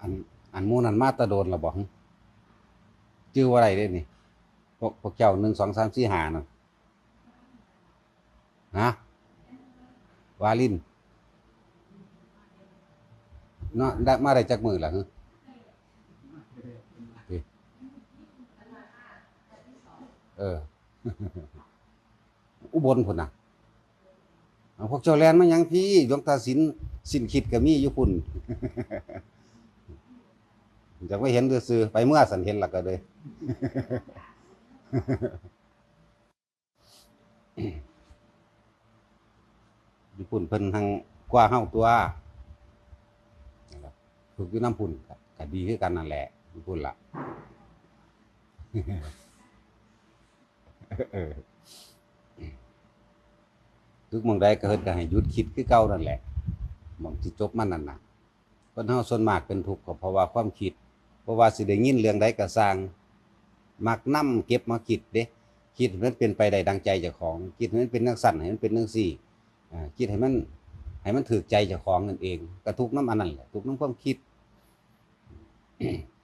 อันอันหมู่นั้นมาแตะโดนละบ่หึชื่อว่าอะไรเด้นี่พวกพวกเจ้า1 2 3 4 5น่ะฮะวาลินเนาะได้มาได้จักมื้อล่ะหึนี่เออ อุบลพุ่นน่ะเอาพวกเจ้าแลนมาหยังพี่หลวงตาสินสินคิดก็มีอยู่พุ่น อยากไปเห็นซื่อไปเมื่อสันเห็นและก็เลยญี่ปุ่นเพิ่นทางกว่าเฮาตัวนะครับฝึกอยู่น้ำพุ่นก็ดีคือกันนั่นแหละญี่ปุ่นล่ะทุกมองใดก็เฮ็ดก็ให้หยุดคิดคือเก่านั่นแหละมองที่จบมันนั่นน่ะคนเฮาส่วนมากเป็นทุกข์ก็เพราะว่าความคิด เพราะว่าสิได้ยินเรื่องใดก็สร้างมักนํเก็บมาคิดเด้คิดให้มันเป็นไปได้ดังใจเจ้าของ คิดให้มันเป็นจังสั่นให้มันเป็นจังซี่อ่าคิดให้มันให้มันถูกใจเจ้าของนั่นเองก็ทุกข์นํอันนั้นแหละทุกข์นํความคิด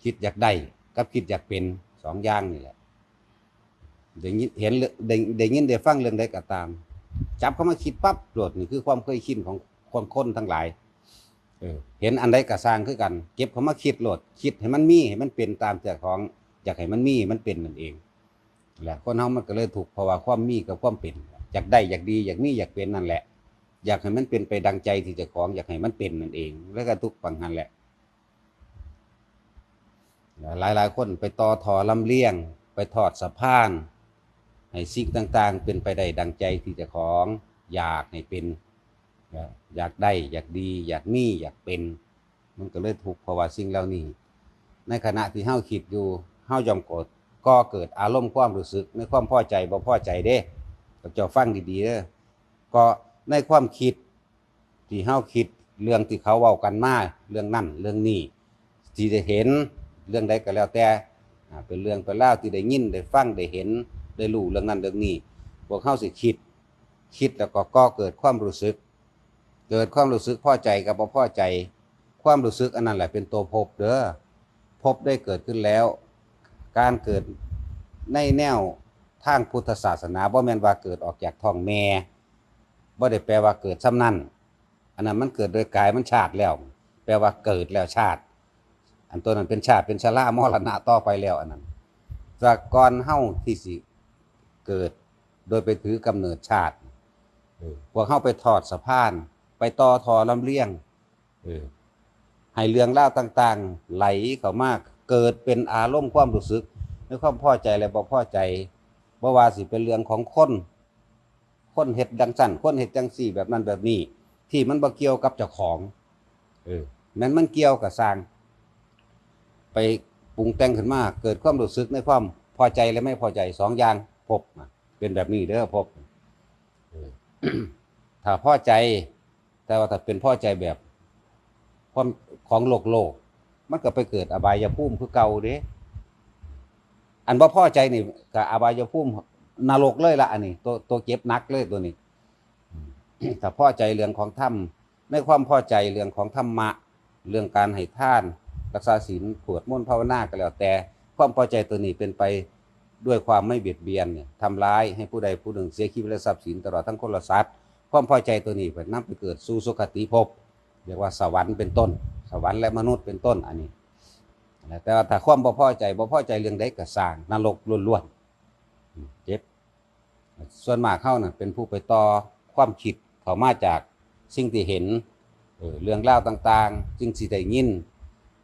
คิดอยากได้กับคิดอยากเป็นสองอย่างนี่แหละได้ยินเห็นเรื่องได้ได้ยินได้ฟังเรื่องใดก็ตาม จับเข้ามาคิดปั๊บโดดนี่คือความเคยชินของคนคนทั้งหลาย เห็นอันใดก็สร้างคือกัน เก็บเขามาคิดโหลดคิดให้มันมีให้มันเป็นตามเจ้าของอยากให้มันมีมันเป็นนั่นเองแหละคนเฮามันก็เลยถูกเพราะว่าความมีกับความเป็นอยากได้อยากดีอยากมีอยากเป็นนั่นแหละ อยากให้มันเป็นไปดังใจที่เจ้าของอยากให้มันเป็นนั่นเอง แล้วก็ทุกฝังหันแหละ หลายหลายคนไปต่อทอลำเลียง ไปทอดสะพานให้สิ่งต่าง ๆ เป็นไปได้ดังใจที่เจ้าของ อยากให้เป็น อยากได้อยากดี อยากมีอยากเป็น มันก็เลยถูกข์เพราะว่าสิ่งเหล่านี้ ในขณะที่เฮาคิดอยู่เฮายอมกดก็เกิดอารมณ์ความรู้สึกในความพอใจบ่พอใจเด้ก็เจ้าฟังดีๆเด้อก็ในความคิดที่เฮาคิดเรื่องที่เขาเว้ากันมาเรื่องนั่นเรื่องนี้ที่ได้เห็นเรื่องใดก็แล้วแต่เป็นเรื่องเป็นราที่ได้ยินได้ฟังได้เห็นได้รู้เรื่องนั้นเรื่องนี้พวกเฮาสิคิด คิดแล้วก็ก่อเกิดความรู้สึก เกิดความรู้สึกพอใจกับบ่พอใจ ความรู้สึกอันนั้นแหละเป็นตัวภพเด้อภพได้เกิดขึ้นแล้ว การเกิดในแนวทางพุทธศาสนาบ่แม่นว่าเกิดออกจากท้องแม่บ่ได้แปลว่าเกิดซ้ำนั้นอันนั้นมันเกิดโดยกายมันชาติแล้ว แปลว่าเกิดแล้วชาติ อันตัวนั้นเป็นชาติเป็นชรามรณะต่อไปแล้วอันนั้นจากก่อนเฮาที่สิเกิดโดยไปถือกำเนิดชาติพวกเฮาไปทอดสะพาน ไปต่อทอลำเลียงเออให้เรื่องเล่าวต่างๆ ไหลเข้ามาก เกิดเป็นอารมณ์ความรู้สึกในความพอใจและบ่พอใจบ่ว่าสิเป็นเรื่องของคน คนเฮ็ดดังสั่นคนเฮ็ดจังซี่แบบนั้นแบบนี้ ที่มันบ่เกี่ยวกับเจ้าของ เออแม้นมันเกี่ยวกับสร้าง ไปปรุงแต่งขึ้นมาเกิดความรู้สึกในความพอใจและไม่พอใจสองอย่างพบเป็นแบบนี้เด้อพบ เออ ถ้าพอใจ แต่ว่าถ้าเป็นพ่อใจแบบความของโลกโลก มันก็ไปเกิดอบายภูมิคือเก่าเด้อันบ่าพ่อใจนี่ก็อบายภูมินรกเลยละอันนี้ตัวตัวเจ็บนักเลยตัวนี้ถ้าพอใจเรื่องของธรรมในความพอใจเรื่องของธรรมะ เรื่องการให้ทาน รักษาศีลขวดมนต์ภาวนาก็แล้วแต่ ความพอใจตัวนี้เป็นไปด้วยความไม่เบียดเบียนเนี่ยทำร้ายให้ผู้ใดผู้หนึ่งเสียชีวิตและทรัพย์สินตลอดทั้งคนละสัตว์ ความพอใจตัวนี้เป็นนำไปเกิดสู่สุคติภพเรียกว่าสวรรค์เป็นต้น สวรรค์และมนุษย์เป็นต้นอันนี้แต่ว่าถ้าความบ่พอใจบ่พอใจเรื่องใดก็สร้างนรกล้วนๆเจ็บส่วนมากเข้าน่ะเป็นผู้ไปต่อความคิดเขามาจากสิ่งที่เห็นเออเรื่องเล่าต่างๆสิ่งที่ได้ยิน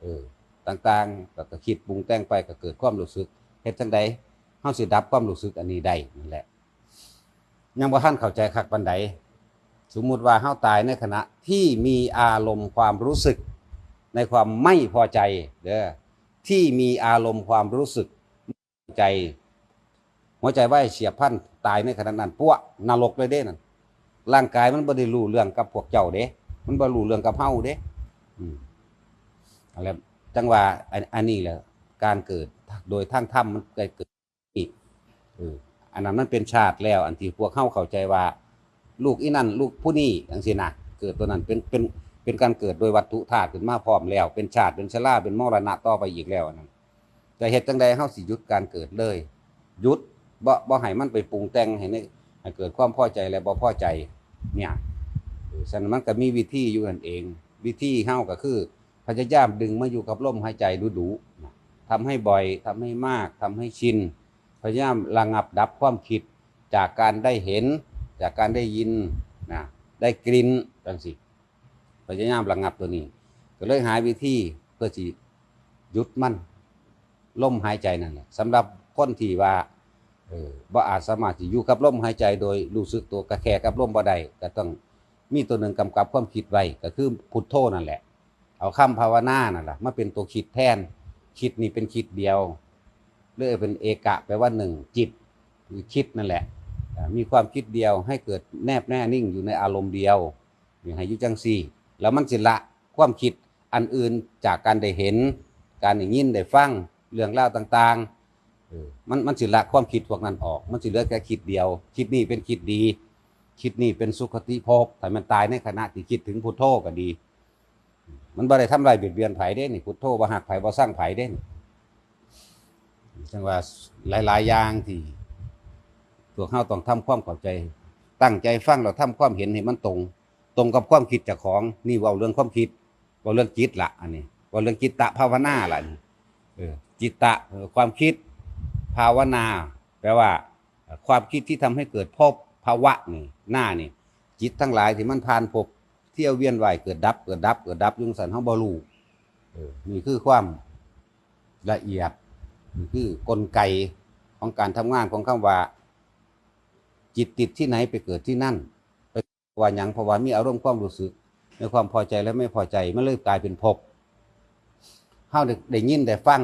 เออต่างๆก็ก็คิดปรุงแต่งไปก็เกิดความรู้สึกเฮ็ดจังใดเฮาสิดับความรู้สึกอันนี้ได้นั่นแหละยังบ่ทันเข้าใจคักปานใด สมมุติว่าเฮาตายในขณะที่มีอารมณ์ความรู้สึก ในความไม่พอใจเด้อที่มีอารมณ์ความรู้สึกใจ หัวใจว่าเฉียบพันตายในขณะนั้นพวกนรกเลยเด้นั่นร่างกายมันบ่ได้รู้เรื่องกับพวกเจ้าเด้ มันบ่รู้เรื่องกับเฮาเด้อืมอะไรจังว่าอันนี้แหละการเกิดโดยทางธรรมมันเกิดเกิดอีกอออันนั้นมันเป็นชาติแล้ว อันที่พวกเฮาเข้าใจว่า ลูกอีนั่นลูกผู้นี้จังซี่นะเกิดตัวนั้นเป็นเป็นเป็นการเกิดโดยวัตถุธาตุขึ้นมาพร้อมแล้ว เป็นชาติเป็นชราเป็นมรณะต่อไปอีกแล้วนั่นแต่เหตุจังใดเฮาสิหยุดการเกิดเลยหยุดบ่บ่ให้มันไปปรุงแต่งให้ในให้เกิดความพอใจและบ่พอใจเนี่ยฉะนั้นมันก็มีวิธีอยู่นั่นเอง วิธีเฮาก็คือพยายามดึงมาอยู่กับลมหายใจดูๆนะทำให้บ่อยทำให้มากทำให้ชินพยายามระงับดับความคิดจากการได้เห็น จากการได้ยินนะได้กลิ่นจังสิพยายามระงับตัวนี้ ก็เลยหายวิธีเพื่อสิหยุดมันลมหายใจนั่นแหละสำหรับคนที่ว่าเออบ่อาจสามารถที่อยู่กับลมหายใจโดยรู้สึกตัวกระแคกับลมบ่ได้ก็ต้องมีตัวหนึ่งกำกับความคิดไว้ก็คือพุทโธนั่นแหละ เอาคำภาวนานั่นแหละมาเป็นตัวคิดแทนคิดนี่เป็นคิดเดียวเรียกเป็นเอกะแปลว่าหนึ่งจิตคือคิดนั่นแหละ มีความคิดเดียวให้เกิดแนบแน่นิ่งอยู่ในอารมณ์เดียวอย่างให้ยุจังซีแล้วมันสิละความคิดอันอื่นจากการได้เห็น การได้ยินได้ฟังเรื่องเล่าวต่างๆมันมันสิละความคิดพวกนั้นออก มันสิเหลือแค่คิดเดียว คิดนี่เป็นคิดดี คิดนี่เป็นสุขติภพแต่มันตายในขณะที่คิดถึงพุทโธก็ดี มันบ่ได้ทำลายเบียดเบียนไผเด้นี่พุทโธบ่หักไผ่บ่สร้างไผเด้นี่จังว่าหลายๆอย่างที่ ตัวเฮาต้องทำความเข้าใจ ตั้งใจฟังเราทำความเห็นให้มันตรง ตรงกับความคิดจ้าของนี่ว้าเรื่องความคิดว้าเรื่องจิตละอันนี้ว้าเรื่องจิตตะภาวนาละนี่เออจิตตะความคิดภาวนา แปลว่า ความคิดที่ทำให้เกิดภพภาวะนี่หน้านี่ จิตทั้งหลายที่มันผ่านภพเที่ยวเวียนว่ายเกิดดับเกิดดับเกิดดับยุ่งสันเฮาบ่รู้นี่คือความละเอียดนี่คือกลไกของการทำงานของคำว่า จิตติดที่ไหนไปเกิดที่นั่น ไปว่าหยังเพราะว่ามีอารมณ์ความรู้สึกในความพอใจและไม่พอใจมันเลยกลายเป็นภพเฮาได้ได้ยินได้ฟัง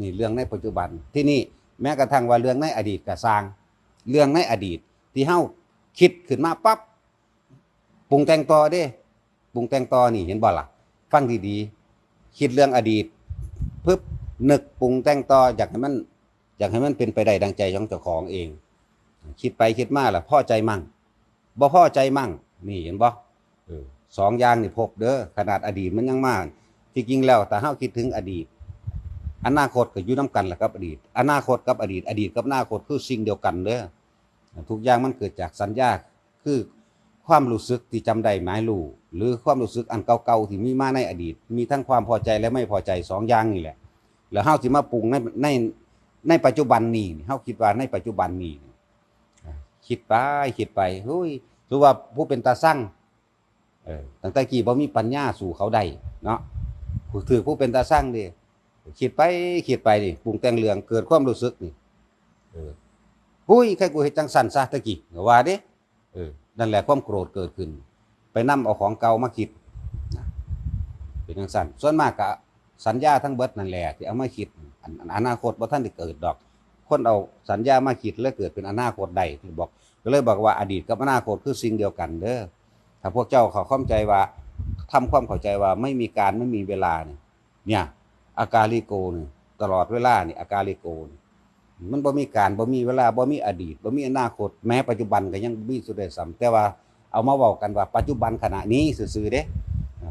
นี่เรื่องในปัจจุบันที่นี่แม้กระทั่งว่าเรื่องในอดีตก็สร้าง เรื่องในอดีต ที่เฮาคิดขึ้นมาปั๊บปรุงแต่งต่อเด้ปรุงแต่งต่อนี่เห็นบ่ล่ะฟังดีๆคิดเรื่องอดีตปึ๊บนึกปรุงแต่งต่ออยากให้มันอยากให้มันเป็นไปได้ดังใจของเจ้าของเอง คิดไปคิดมาล่ะพ่อใจมั่งบ่พ่อใจมั่ง นี่เห็นบ่สองอย่างนี่พบเด้อขนาดอดีตมันยังมากที่จริงแล้วแต่เฮาคิดถึงอดีต อนาคตก็อยู่นํกันแหละครับอดีต อนาคตกับอดีต อดีตกับอนาคตคือสิ่งเดียวกันเด้อทุกอย่างมันเกิดจากสัญญาคือความรู้สึกที่จำได้หมายรู้หรือความรู้สึกอันเก่าๆที่มีมาในอดีต มีทั้งความพอใจและไม่พอใจสองอย่างนี่แหละ แล้วเฮาสิมาปรุงในในในปัจจุบันนี้นี่เฮาคิดว่าในปัจจุบันนี้นี่ คิดไปคิดไปเฮ้ยถือว่าผู้เป็นตาสั่งเออตั้งแต่กี้บ่มีปัญญาสู่เขาได้เนาะผู้ถือผู้เป็นตาสั่งดิคิดไปคิดไปนี่ปรุงแต่งเรื่องเกิดความรู้สึกนี่เออหุ้ยใครกูเฮ็ดจังสันซะตะกี้ว่าเด้เออนั่นแหละความโกรธเกิดขึ้น ไปนํเอาของเก่ามาคิดเป็นจังสันส่วนมากก็สัญญาทั้งเบิดนั่นแหละที่เอามาคิดอนอันอนาคตบ่ท่านได้เกิดดอก คนเอาสัญญามาคิดแล้วเกิดเป็นอนาคตใดที่บอก ก็เลยบอกว่าอดีตกับอนาคตคือสิ่งเดียวกันเด้อถ้าพวกเจ้าเขาเข้าใจว่าทำความเข้าใจว่าไม่มีการไม่มีเวลาเนี่ยเนี่ยอากาลิโกนี่ตลอดเวลานี่อากาลิโกนี่มันบ่มีการบ่มีเวลาบ่มีอดีตบ่มีอนาคตแม้ปัจจุบันก็ยังมีสุดได้ซ้ำแต่ว่าเอามาเว้ากันว่าปัจจุบันขณะนี้ซื่อๆเด้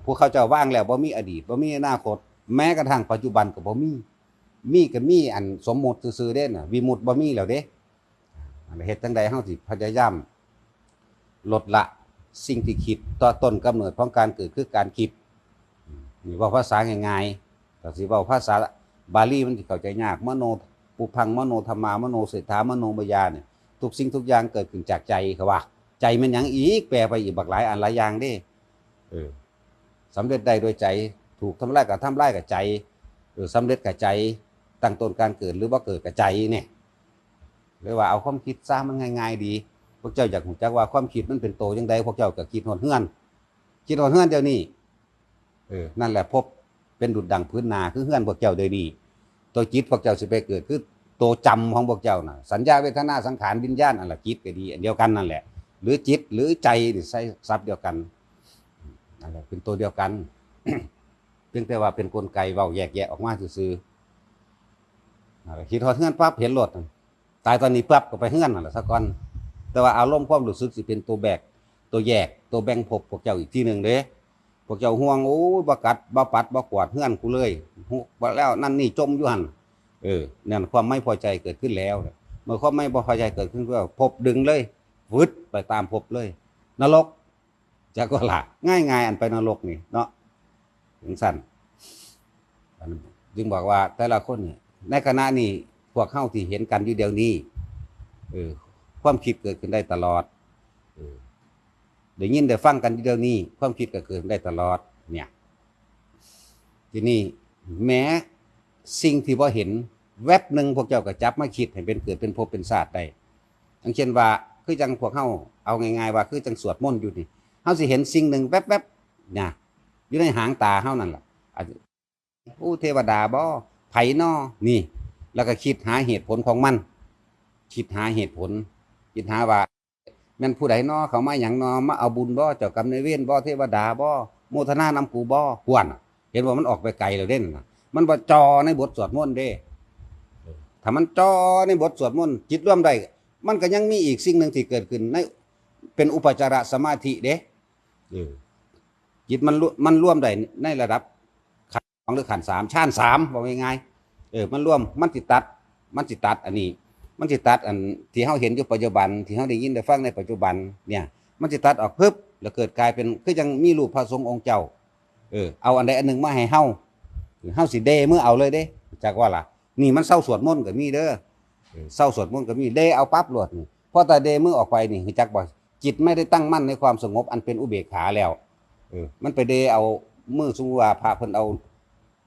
พวกเขาเจ้าว่างแล้วบ่มีอดีตบ่มีอนาคต แม้กระทั่งปัจจุบันก็บ่มี มีก็มีอันสมมุติซื่อๆเด้น่ะวิมุตติบ่มีแล้วเด้เฮ็ดจังใดเฮาสิพยายามลดละสิ่งที่คิดต่อต้นกำเนิดของการเกิดคือการคิดนี่ว่าภาษาง่ายๆแต่สิเว้าภาษาบาลีมันสิเข้าใจยากมโนปุพังมโนธรรมามโนเศรษฐามโนมยาเนี่ยทุกสิ่งทุกอย่างเกิดขึ้นจากใจเขาว่า ใจมันหยังอีกแปลไปอีกบักหลายอันหลายอย่างเด้เออสำเร็จได้โดยใจ ถูกทำลายกับทำลายกับใจหรือสำเร็จกับใจ ตั้งต้นการเกิดหรือว่าเกิดกับใจเนี่ยหรือว่าเอาความคิดซะมันง่ายๆ ดี พวกเจ้าอยากหูจักว่าความคิดมันเป็นโตยังไงพวกเจ้าก็คิดหดเฮือน คิดหดเฮือนเดี๋ยวนี้เออนั่นแหละพบเป็นดุดดังพื้นนาคือเฮือนพวกเจ้าเดี๋ยวนี้ตัวจิตพวกเจ้าสิไปเกิดคือตัวจำของพวกเจ้าน่ะสัญญาเวทนาสังขารวิญญาณอันละจิตก็ดีอันเดียวกันนั่นแหละ หรือจิตหรือใจนี่ใช้ทรัพย์เดียวกันนั่นแหละเป็นตัวเดียวกัน เพียงแต่ว่าเป็นกลไกเว้าแยกแยะออกมาซื่อๆ คิดฮอดเฮือนปั๊บเห็นรถตายตอนนี้ปั๊บก็ไปเฮือนนั่นแหละซะก่อน แต่ว่าอารมณ์ความรู้สึกสิเป็นตัวแบก ตัวแยก ตัวแบ่งภพพวกเจ้าอีกทีหนึ่งเด้พวกเจ้าห่วงโอ้บกัดบ่ปัดบ่กวาดเฮือนกูเลยหุบแล้วนั่นนี่จมอยู่หันเออนั่นความไม่พอใจเกิดขึ้นแล้ว เมื่อความไม่พอใจเกิดขึ้นก็พบดึงเลยวึดไปตามพบเลย นรกจักว่าละง่ายง่ายอันไปนรกนี่เนาะถึงสั้นจึงบอกว่าแต่ละคนเนี่ย ในคณะนี้พวกเข้าที่เห็นกันอยู่เดียวนี้เออความคิดเกิดขึ้นได้ตลอดเออได้ยินได้ฟังกันอยู่เดียวนี้ ความคิดก็เกิดขึ้นได้ตลอด เนี่ย ทีนี้แม้สิ่งที่พอเห็น แวบหนึ่งพวกเจ้าก็จับมาคิดให้เป็นเกิดเป็นภพเป็นศาสตร์ได้อย่างเช่นว่าคือจังพวกเฮาเอาง่ายๆว่าคือจังสวดมนต์อยู่นี่เฮาสิเห็นสิ่งหนึ่งแวบๆเนี่ยอยู่ในหางตาเฮานั่นล่ะอาจจะอู้เทวดาบ่ ไผนอนี่ แล้วก็คิดหาเหตุผลของมัน คิดหาเหตุผล คิดหาว่าแม่นผู้ใดนอเขามาหยังนอมาเอาบุญบ่เจ้ากรรมนายเวรบ่เทวดาบ่โมทนานำกูบ่ควรเห็นว่ามันออกไปไกลแล้วเด่นนะมันบ่จอในบทสวดมนต์เด้ ถ้ามันจอในบทสวดมนต์จิตร่วมได้มันก็ยังมีอีกสิ่งหนึ่งที่เกิดขึ้นในเป็นอุปจารสมาธิเด้เออจิตมันร่วมันร่วมได้ในระดับ ของหรือขันสามชานสามบอกง่ายๆเออมันร่วมมันจิตัด มันจิตัดอันนี้ มันจิตัดอันที่เฮาเห็นอยู่ปัจจุบัน ที่เฮาได้ยินได้ฟังในปัจจุบันเนี่ยมันจิตัดออกปึ๊บแล้วเกิดกลายเป็นคือยังมีรูปพระทรงองค์เจ้าเออเอาอันใดอันหนึ่งมาให้เฮาเฮาสิเดเมื่อเอาเลยเด้จากว่าล่ะนี่มันเศร้าสวดมนต์ก็มีเด้อเศร้าสวดมนต์ก็มีเดเอาปั๊บหลวดนี่พอแต่เดเมื่อออกไปนี่จักบ่จิตไม่ได้ตั้งมั่นในความสงบอันเป็นอุเบกขาแล้วเออมันไปเดเอามือสมมุติว่าพระเพิ่นเอา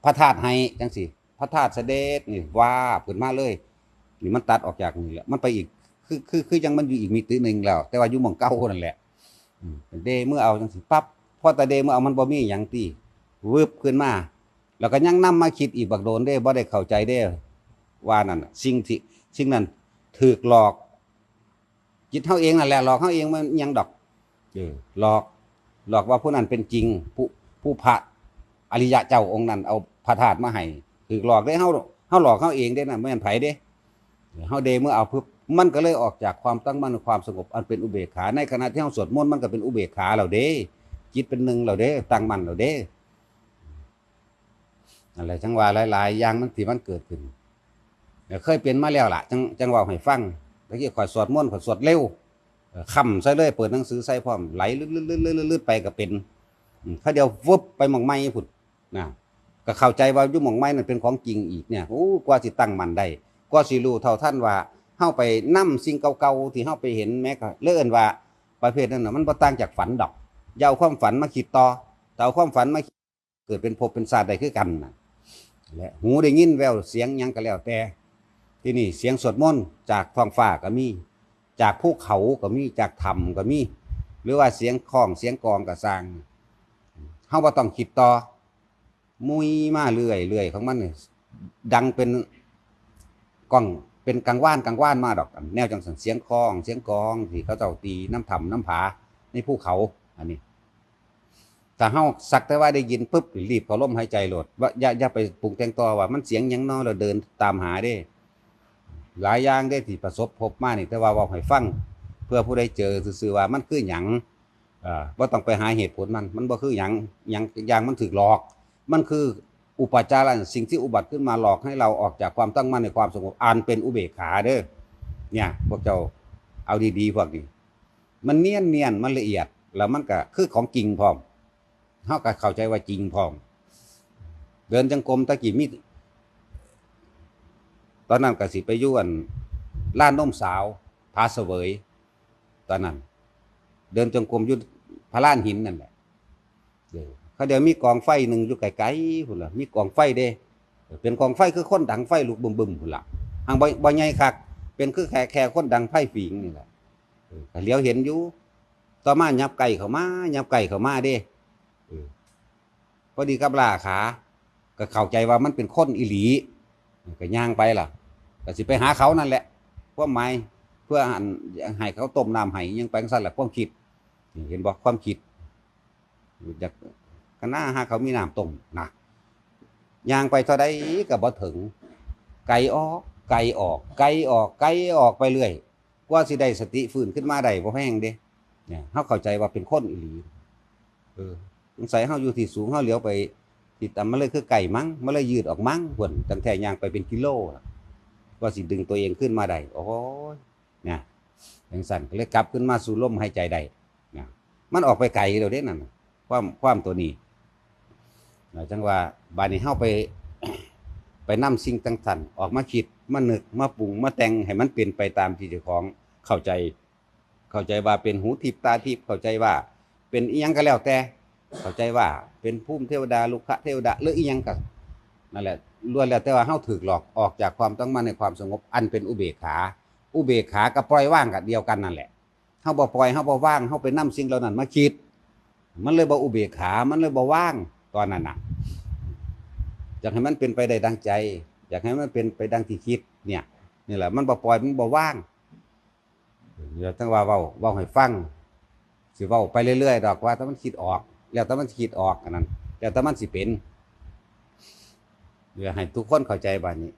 พระธาตุให้จังสิพระธาตุเสด็จนี่ว่าบขึ้นมาเลยนี่มันตัดออกจากนี่แหละมันไปอีกคือคือคือยังมันอยู่อีกมิติหนึ่งแล้ว แต่ว่าอยู่หม่องเก่านั่นแหละเดเมื่อเอาจังสิปั๊บพอแต่เดเมื่อเอามันบ่มีหยังตีวืบขึ้นมา แล้วก็ยังนำมาคิดอีกบักโดนเด้บ่ได้เข้าใจเด้ว่านั่นสิ่งที่สิ่งนั้นถูกหลอก จิตเฮาเองนั่นแหละหลอกเฮาเองมันยังดอกหลอกหลอกว่าผู้นั้นเป็นจริงผู้ผู้พระ อริยะเจ้าองค์นั้นเอาพระธาตุมาให้ถูกหลอกได้เฮาเฮาหลอกเฮาเองเด้น่ะไม่แม่นไผเด้เฮาเดเมื่อเอาปึ๊บมันก็เลยออกจากความตั้งมั่นความสงบอันเป็นอุเบกขาในขณะที่เฮาสวดมนต์มันก็เป็นอุเบกขาแล้วเด้จิตเป็นหนึ่งแล้วเด้ตั้งมั่นแล้วเด้อะไรจังว่าหลายๆอย่างมันที่มันเกิดขึ้นเดี๋ยเคยเป็นมาแล้วล่ะจังจังว่าให้ฟังตะกี้ข่อยสวดมนต์ข่อยสวดเร็วคำใส่เลยเปิดหนังสือใส่พร้อมไหลลื่นๆๆๆไปก็เป็นอืมเขาเดียววบไปหมองไม้พุ่น นะก็เข้าใจว่ายู่หมองไม้นั่นเป็นของจริงอีกเนี่ยโอ้กว่าสิตั้งมันได้กว่าสิรู้เท่าท่านว่าเฮาไปนำสิ่งเก่าๆที่เฮาไปเห็นแม้ก็เลื่อนว่าประเภทนั้นน่ะมันบ่ต่างจากฝันดอกอย่าเอาความฝันมาคิดต่อแต่เอาความฝันมาเกิดเป็นภพเป็นศาสตร์ได้คือกันนะและหูได้ยินแววเสียงยังก็แล้วแต่ ที่นี่เสียงสวดมนต์จากท้องฟ้าก็มี จากภูเขาก็มีจากถ้ำก็มี หรือว่าเสียงคล้องเสียงกองก็สร้างเฮาบ่ต้องคิดต่อ มุยมาเรื่อยเรื่อยของมันนี่ดังเป็นกล้องเป็นกังว่านกังว่านมาดอก แนวจังสันเสียงคล้อง เสียงกลองที่เขาเจ้าตีน้ำถ้ำน้ำผาในภูเขา อันนี้ถ้าเฮาสักแต่ว่าได้ยินปุ๊บรีบเขาล้มหายใจโหลดว่าอย่าอย่าไปปรุงแต่งต่อว่า มันเสียงยังนอเราเดินตามหาเด้ หลายอย่างได้ที่ประสบพบมานี่แต่ว่าว่าให้ฟัง เพื่อผู้ใดเจอซื่อว่ามันคือหยังอ่าบ่ต้องไปหาเหตุผลมัน มันบ่คือหยังหยังอย่างมันถูกหลอก มันคืออุปจาระสิ่งที่อุบัติขึ้นมาหลอกให้เราออกจากความตั้งมั่นในความสงบอันเป็นอุเบกขาเด้อเนี่ย พวกเจ้าเอาดีๆพวกนี้ มันเนียนเนียนๆมันละเอียด แล้วมันก็คือของจริงพร้อมเฮาก็เข้าใจว่าจริงพร้อม เดินจังกรมตะกี้มีตอนนั้นกสิไปอยวนล้านนมสาวพาเสวย ตอนนั้น เดินจงกรมยุพระล้านหินนั่นแหละ เขาเดี๋ยวมีกองไฟหนึ่งอยู่ไกลๆพุ่นละมีกองไฟเด้ เป็นกองไฟคือคนดังไฟลุกบึมๆพุ่นละหางบ่บ่ใหญ่คัก เป็นคือแค่แค่คนดังไฟฝีงนี่แหละเลี้ยวเห็นอยู่ ต่อมายับไก่เขามายับไก่เขามาเด้เออพอดีกับลาขา ก็เข้าใจว่ามันเป็นคนอีหลีก็ย่างไปล่ะก็สิไปหาเขานั่นแหละความหมายเพื่อหันให้เขาต้มน้ำให้ยังไปจั่งซั่นแหละความคิด เห็นบอกความคิดอยาก ก็น่าหาเขามีน้ำต้มนะยางไปเท่าใดก็บ่ถึง ไก่ออกไก่ออกไก่ออกไก่ออกไปเรื่อยกว่าสิได้สติฟื้นขึ้นมาได้บ่แพงเด้เนี่ยเฮาเข้าใจว่าเป็นคนอีหลีเออสงสัยเฮาอยู่ที่สูงเฮาเหลียวไปที่ต่ำมันเลยคือไก่มั้งมันเลยยืดออกมั้งพุ่นตั้งแต่ยางไปเป็นกิโลล่ะว่าสิดึงตัวเองขึ้นมาได้โอ้ยเนี่ยจังสั่นก็เลยกลับขึ้นมาสู่ลมหายใจได้นะมันออกไปไกลแล้วเด้นั่นความความตัวนี้ จังว่าบาดนี้เฮาไป ไปนำสิ่งต่างๆออกมาคิดมานึกมาปรุงมาแต่งให้มันเป็นไปตามที่เจ้าของเข้าใจ เข้าใจว่าเป็นหูทิพตาทิพเข้าใจว่า เป็นอียังก็แล้วแต่ เข้าใจว่า เป็นภูมิเทวดาลุกะเทวดาหรืออียังก็นั่นแหละล้วนแล้วแต่ว่าเฮาถูกหลอกออกจากความต้องมั่นในความสงบอันเป็นอุเบกขา อุเบกขากับปล่อยว่างกับเดียวกันนั่นแหละเฮาบ่ปล่อยเฮาบ่ว่างเฮาไปนำสิ่งเหล่านั้นมาคิด มันเลยบ่อุเบกขา มันเลยบ่ว่าง ตอนนั้นน่ะอยากให้มันเป็นไปได้ดังใจ อยากให้มันเป็นไปดังที่คิด เนี่ยนี่แหละ มันบ่ปล่อยมันบ่ว่างเดี๋ยวต้งว่าเว้าเว้าให้ฟังสิเว้าไปเรื่อยๆดอกว่าถ้ามันคิดออก แล้วถ้ามันคิดออกอันนั้นแล้วถ้ามันสิเป็นเดี๋ยวให้ทุกคนเข้าใจบ้านนี้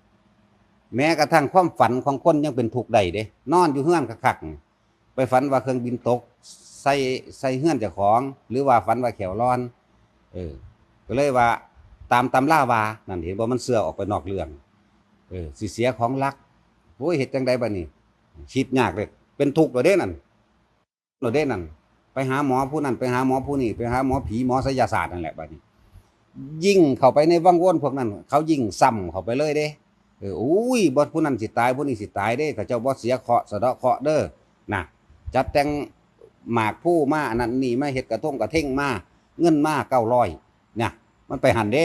แม้กระทั่งความฝันของคนยังเป็นทุกข์ได้เด้ นอนอยู่เฮือนคักๆไปฝันว่าเครื่องบินตกใส่ใส่เฮือนเจ้าของ หรือว่าฝันว่าแขวร้อน เออ ก็เลยว่า ตามตำล่าวานั่นเห็นว่ามันเสือออกไปนอกเรื่องเออสิเสียของรักโอ้ยเฮ็ดจังไดบัดนี้คิดยากเลยเป็นทุกข์เรอเด้นั่นเรอเด้นั่นไปหาหมอผู้นั้นไปหาหมอผู้นี้ไปหาหมอผีหมอไสยศาสตร์นั่นแหละบัดนี้ ยิ่งเข้าไปในวังวนพวกนั้น เขายิ่งซ้ำเข้าไปเลยเด้เอออุ้ยบ่ผู้นั้นสิตายผู้นี้สิตายเด้เขาเจ้าบ่เสียเคาะสะเดาะเคาะเด้อน่ะจัดแต่งหมากผู้มาอันนั้นนี่มาเฮ็ดกระทงกระเท่งมาเงินมา900 เนี่ย มันไปหันเด้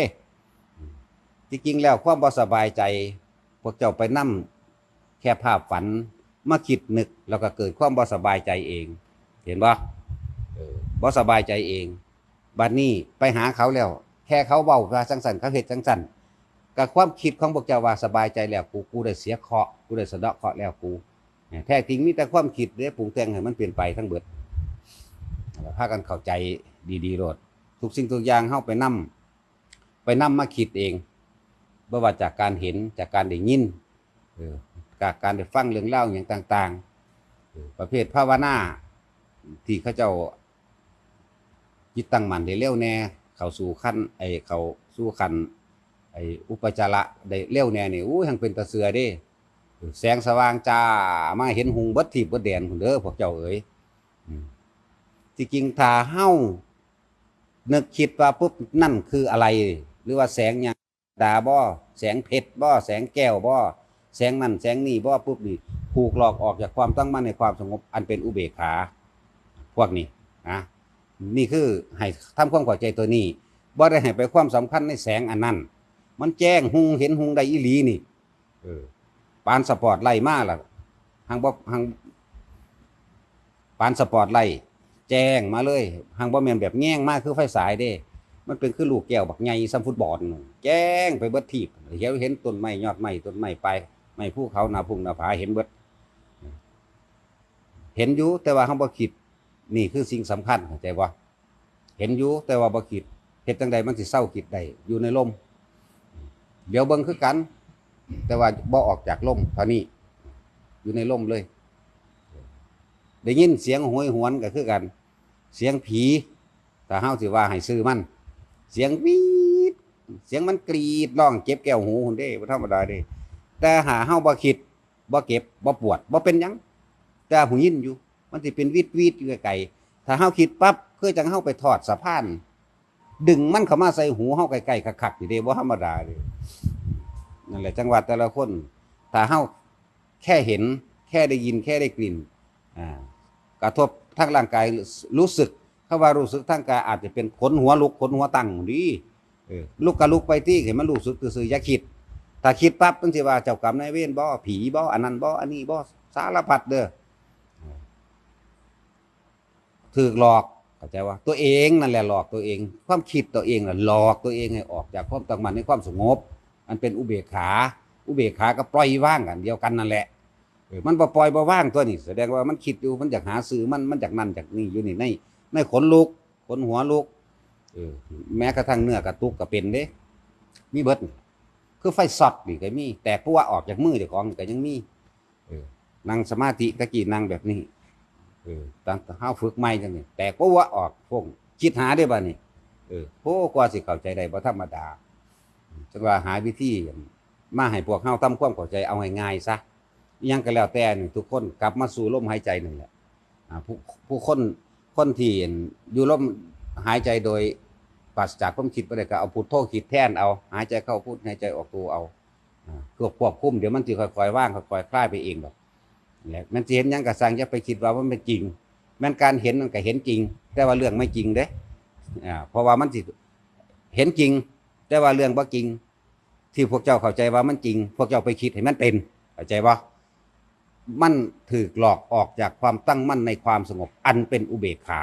จริงๆแล้วความบ่สบายใจ พวกเจ้าไปนั่แค่ภาพฝันมาคิดนึกแล้วก็เกิดความบ่สบายใจเอง เห็นบ่เออบ่สบายใจเองบัดนี้ไปหาเขาแล้ว แค่เขาเว้าว่าจังสันเขาเฮ็ดจังสันกับความคิดของพวกเจ้าว่าสบายใจแล้วกูกูได้เสียเคาะกูได้สะเดาะเคาะแล้วกูแท้จริงมีแต่ความคิดเด้ปรุงแต่งให้มันเปลี่ยนไปทั้งเบิดพากันเข้าใจดีๆโลด ทุกสิ่งทุกอย่างเฮาไปนํไปนํมาคิดเองบ่ว่าจากการเห็นจากการได้ยินจากการได้ฟังเรื่องเล่าอย่างต่าง ๆ ประเภทภาวนาที่เขาเจ้าจิตตั้งมันได้เร็วแน่ เขาสู่ขั้นไอเขาสู่ขั้นไออุปจาระได้เร็วแน่นี่อู้ยังเป็นตะเสือเด้แสงสว่างจ้ามาเห็นหงบิดทีบบิดแดนพุ่นเด้อพวกเจ้าเอ๋ยที่จริงถ้าเฮา นึกคิดว่าปุ๊บนั่นคืออะไร หรือว่าแสงยังดาบ่แสงเพชรบ่แสงแก้วบ่แสงนั่นแสงนี่บ่ปุ๊บนี่ถูกหลอกออกจากความตั้งมั่นในความสงบอันเป็นอุเบกขา พวกนี้นะนี่คือให้ทำความเข้าใจตัวนี้บ่ได้ให้ไปความสำคัญในแสงอันนั้น มันแจ้งหุงเห็นหุงได้อีหลีนี่เออปานสปอร์ตไล่มาล่ะหังบ่หังปานสปอร์ตไล่ แจ้งมาเลยหังบ่แม่นแบบแง่งมากคือไฟสายเด้ มันเป็นคือลูกแก้วบักใหญ่ซ้ำฟุตบอลแจ้งไปเบิดทีบเห็นเห็นต้นไม้ยอดไม้ต้นไม้ไปไม้ภูเขาหน้าพุ่งหน้าผาเห็นเบิด เห็นอยู่แต่ว่าเฮาบ่คิดนี่คือสิ่งสำคัญเข้าใจบ่เห็นอยู่แต่ว่าบ่คิดเฮ็ดจังใดมันสิเศร้าคิดได้อยู่ในลมเดี๋ยวเบิ่งคือกัน แต่ว่าบ่ออกจากลมเท่านี้อยู่ในลมเลย ได้ยินเสียงโหยหวนก็คือกัน เสียงผีถ้าเฮาสิว่าให้ซื้อมัน เสียงวีดเสียงมันกรีดร้องเจ็บแก้วหูหุ่นเด้บ่ธรรมดาเด้ แต่หาเฮาบ่คิดบ่เก็บบ่ปวดบ่เป็นหยังแต่หูยินอยู่ มันสิเป็นวีดวีดอยู่ไกลๆถ้าเฮาคิดปั๊บคือจังเฮาไปทอดสะพาน ดึงมันเข้ามาใส่หูเฮาใกลๆคักๆนี่เด้บ่ธรรมดาเด้นั่นแหละจังหวัดแต่ละคนถ้าเฮาแค่เห็นแค่ได้ยินแค่ได้กลิ่นอ่า กระทบทางร่างกายรู้สึกคำว่ารู้สึกทางกายอาจจะเป็นขนหัวลุกขนหัวตั้งดีลุกก็ลุกไปที่เห็นมันรู้สึกซื่อๆอย่าคิดถ้าคิดปั๊บมันสิว่าเจ้ากรรมนายเวรบ่ผีบ่อันนั้นบ่อันนี้บ่สารพัดเด้อถูกหลอกเข้าใจว่า ตัวเองนั่นแหละหลอกตัวเอง ความคิดตัวเองน่ะหลอกตัวเองให้ออกจากความตั้งมั่นในความสงบ อันเป็นอุเบกขา อุเบกขาก็ปล่อยว่างกันเดียวกันนั่นแหละ มันบ่ปล่อยบ่ว่างตัวนี้แสดงว่ามันคิดอยู่มันอยากหาสื่อมันมันจากนั่นจากนี่อยู่นี่ในในขนลุกขนหัวลุกเออแม้กระทั่งเนื้อกระตุกก็เป็นเด้มีเบิดคือไฟสอดนี่ก็มี แต่ปัวออกจากมือเจ้าของก็ยังมีเออนั่งสมาธิตะกี้นั่งแบบนี้เออตั้งแต่เฮาฝึกใหม่จังนี่แต่กว่าออกพวกคิดหาได้บ่นี่เออโอ้กว่าสิเข้าใจได้บ่ธรรมดาจังว่าหาวิธีมาให้พวกเฮาทำความเข้าใจเอาง่ายๆซะ อิหยังก็แล้วแต่นี่ทุกคนกลับมาสู่ลมหายใจนั่นแหละอ่าผู้ผู้คนคนที่อยู่ลมหายใจโดยปราศจากความคิดบ่ได้ก็เอาพุทโธคิดแทนเอา หายใจเข้าพุทหายใจออกโทเอาอ่าควบควบคุมเดี๋ยวมันสิค่อยๆว่างค่อยๆคลายไปเองดอกแหละมันสิเห็นหยังก็สั่งอย่าไปคิดว่ามันเป็นจริง แม้นการเห็นมันก็เห็นจริง แต่ว่าเรื่องไม่จริงเด้อ่าเพราะว่ามันสิเห็นจริง แต่ว่าเรื่องบ่จริง ที่พวกเจ้าเข้าใจว่ามันจริง พวกเจ้าไปคิดให้มันเป็นเข้าใจบ่ มันถูกหลอกออกจากความตั้งมั่นในความสงบ อันเป็นอุเบกขา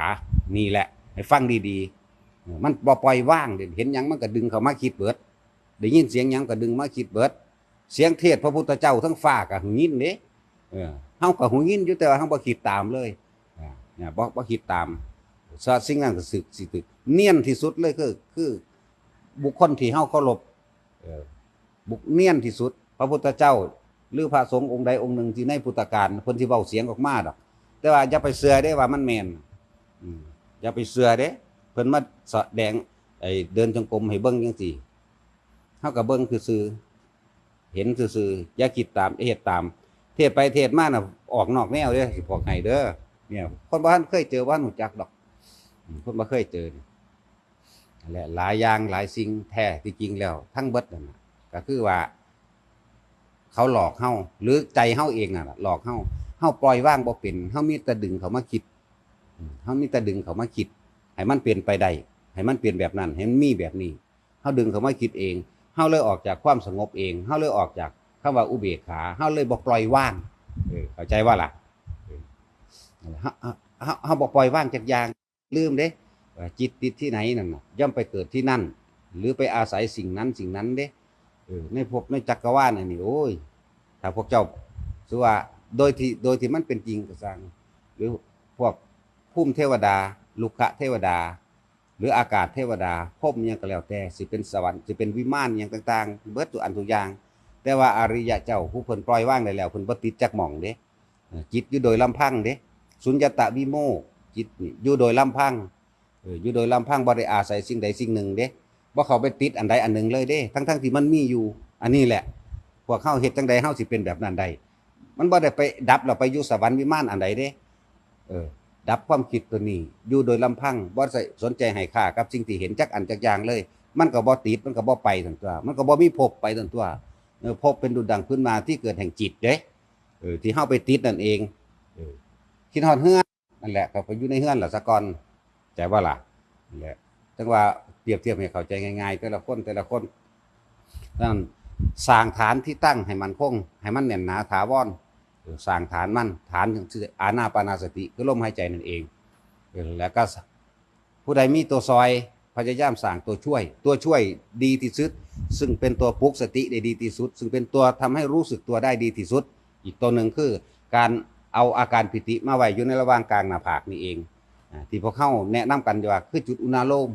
นี่แหละ ให้ฟังดีๆ มันปล่อยว่างเด้เห็นยังมันก็ดึงเข้ามาคิดเบิดได้ยินเสียงยังก็ดึงมาคิดเบิด เสียงเทศพระพุทธเจ้าทั้งฟ้าก็หูยินเด้เออเฮาก็หูยินอยู่แต่ว่าเฮาบ่คิดตามเลยเนี่ยบ่บ่คิดตามซะสิ่งนั้นก็สึกสิตึกเนียนที่สุดเลยคือคือบุคคลที่เฮาเคารพเออบุคเนียนที่สุด พระพุทธเจ้า หรือพระสงฆ์องค์ใดองค์หนึ่งที่ในพุทธกาลเพิ่เว้าเสียงออกมาดอก แต่ว่าอย่าไปเชื่อเด้ว่ามันแมนอย่าไปเชื่อเด้เพิ่นมาแดงไอเดินจงกรมให้เบิ่งจังซี่เฮาก็เบิ่งคือซื่อเห็นซื่อๆอย่าคิดตามเฮ็ดตาม เทศไปเทศมาน่ะ ออกนอกแนวเด้อสิบอกให้เด้อเนี่ย คนบ้านเคยเจอบ้านหูจักดอก คนบ่เคยเจอแหละหลายอย่างหลายสิ่งแท้ที่จริงแล้ว ทั้งเบิดนั่นก็คือว่า เขาหลอกเฮาหรือใจเฮาเองน่ะหลอกเฮาเฮาปล่อยว่างบ่เป็นเฮามีแต่ดึงเขามาคิดเฮามีแต่ดึงเขามาคิดให้มันเปลี่ยนไปได้ให้มันเปลี่ยนแบบนั้นให้มันมีแบบนี้เฮาดึงเขามาคิดเองเฮาเลยออกจากความสงบเองเฮาเลยออกจากคำว่าอุเบกขาเฮาเลยบ่ปล่อยว่างเออเข้าใจว่าล่ะเฮาเฮาบ่ปล่อยว่างจากอย่างลืมเด้ว่าจิตติดที่ไหนนั่นน่ะย่อมไปเกิดที่นั่น หรือไปอาศัยสิ่งนั้นสิ่งนั้นเด้เออในภพในจักรวาลอันนี้โอ้ย ถ้าพวกเจ้าสือว่าโดยที่โดยที่มันเป็นจริงก็สร้างหรือพวกภูมิเทวดา ลุกะเทวดา หรืออากาศเทวดาพอิหยังก็แล้วแต่สิเป็นสวรรค์สิเป็นวิมานอิหยังต่างๆ เบิดทุกอันทุกอย่าง แต่ว่าอริยะเจ้าผู้เพิ่นปล่อยว่างได้แล้วเพิ่นบ่ติดจักหม่องเด้จิตอยู่โดยลำพังเด้สุญญตาวิโมกจิตนี่อยู่โดยลำพังอยู่โดยลำพังบ่ได้อาศัยสิ่งใดสิ่งหนึ่งเด้บ่เข้าไปติดอันใดอันหนึ่งเลยเด้ ทั้งๆที่มันมีอยู่ อันนี้แหละ พวกเฮาเฮ็ดจังใดเฮาสิเป็นแบบนั้นได้มันบ่ได้ไปดับแล้วไปอยู่สวรรค์วิมานอันใดเด้ เออ ดับความคิดตัวนี้ อยู่โดยลำพังบ่ใส่สนใจให้ค่ากับสิ่งที่เห็นจักอันจักอย่างเลย มันก็บ่ติดมันก็บ่ไปทั้งตัว มันก็บ่มีภพไปทั้งตัวเออภพเป็นดุจดังพื้นมาที่เกิดแห่งจิตเด้เออที่เฮาไปติดนั่นเองเออคิดฮอดเฮือนนั่นแหละก็ไปอยู่ในเฮือนล่ะสะก่อนใจว่าล่ะนั่นแหละจังว่าเปรียบเทียบให้เข้าใจง่ายๆ แต่ละคนแต่ละคนนั่น สร้างฐานที่ตั้งให้มันคงให้มันแน่นหนาถาวรสร้างฐานมันฐานคืออานาปานาสติคือลมหายใจนั่นเอง แล้วก็ผู้ใดมีตัวซอยพยายามสร้างตัวช่วย ตัวช่วยดีที่สุด ซึ่งเป็นตัวปลุกสติได้ดีที่สุด ซึ่งเป็นตัวทำให้รู้สึกตัวได้ดีที่สุด อีกตัวหนึ่งคือการเอาอาการปิติมาไว้อยู่ในระหว่างกลางหน้าผากนี่เอง ที่พวกเข้าแนะนำกันว่าคือจุดอุณาโลม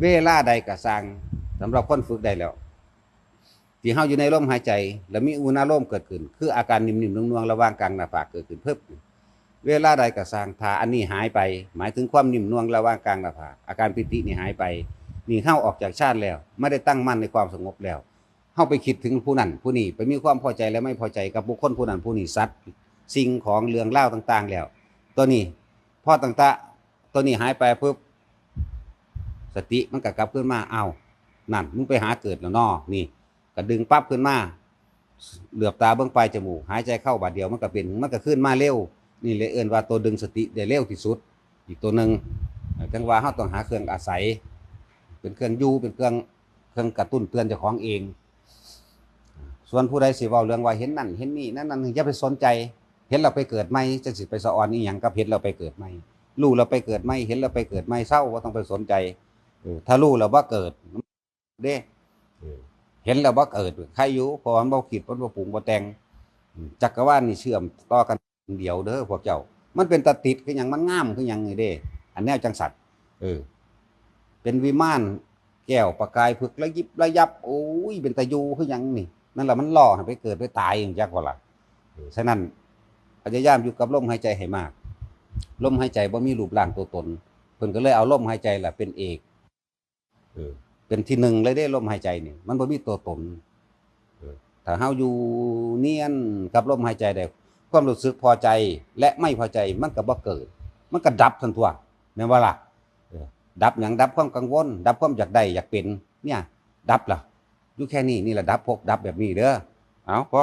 เวลาใดก็สร้างสำหรับคนฝึกได้แล้ว ที่เฮาอยู่ในลมหายใจ แล้วมีอุณาลมเกิดขึ้น คืออาการนิ่มๆนวลๆระหว่างกลางหน้าผากเกิดขึ้นเพิ่มเวลาใดก็สร้างถ้าอันนี้หายไป หมายถึงความนิ่มนวลระหว่างกลางหน้าผากอาการปิตินี่หายไปนี่เฮาออกจากชาติแล้ว ไม่ได้ตั้งมั่นในความสงบแล้วเฮาไปคิดถึงผู้นั้นผู้นี้ไปมีความพอใจและไม่พอใจกับบุคคลผู้นั้นผู้นี้สัตว์สิ่งของเรื่องเล่าต่างๆแล้ว ตัวนี้พ่อต่างๆตัวนี้หายไปปุ๊บสติมันก็กลับขึ้นมาเอา้านั่นมึงไปหาเกิดแล้วนอนี่ ก็ดึงปั๊บขึ้นมาเหลือบตาเบื้องปลายจมูกหายใจเข้าบาดเดียวมันก็เป็นมันก็ขึ้นมาเร็วนี่เลยเอื่นว่าตัวดึงสติได้เร็วที่สุด อีกตัวหนึ่งจังว่าเราต้องหาเครื่องอาศัย เป็นเครื่องยูเป็นเครื่องเครื่องกระตุ้นเตือนเจ้าของเอง ส่วนผู้ใดสิเว้าเรื่องว่าเห็นนั่นเห็นนี่นั่นนั่นอย่าไปสนใจ เห็นเราไปเกิดใหม่จะสิไปสะออนนี่หยังกับเห็นเราไปเกิดใหม่รู้เราไปเกิดใหม่เห็นเราไปเกิดใหม่เศร้าว่าต้องไปสนใจถ้ารู้เราว่าเกิดเด้ เห็นเราว่เกิดใครอยู่เพราะมันบ่คิดมันบ่ปรุงบ่แต่งจักรวาลนี่เชื่อมต่อกันเดียวเด้อพวกเจ้า มันเป็นตาติดคือหยังมันงามคือหยังนี่เด้ อันแนวจังสัตว์เออ เป็นวิมานแก้วประกายพึกระยิบระยับโอ้ยเป็นตะยูคือหยังนี่นั่นแหละมันล่อไปเกิดไปตายอย่างจักว่าล่ะฉะนั้นพยายามอยู่กับลมหายใจให้มากลมหายใจบ่มีรูปร่างตัวตนเพิ่นก็เลยเอาลมหายใจแหละเป็นเอกเออ เป็นที่หนึ่งเลยได้ลมหายใจนี่มันบ่มีตัวตนถ้าเฮาอยู่เนียนกับลมหายใจได้ความรู้สึกพอใจและไม่พอใจมันก็บ่เกิด มันก็ดับทันทั่วแม่นว่าล่ะดับอย่างดับความกังวล ดับความอยากได้อยากเป็นเนี่ย ดับล่ะอยู่แค่นี้นี่แหละดับพบดับแบบนี้เด้อเอาพอ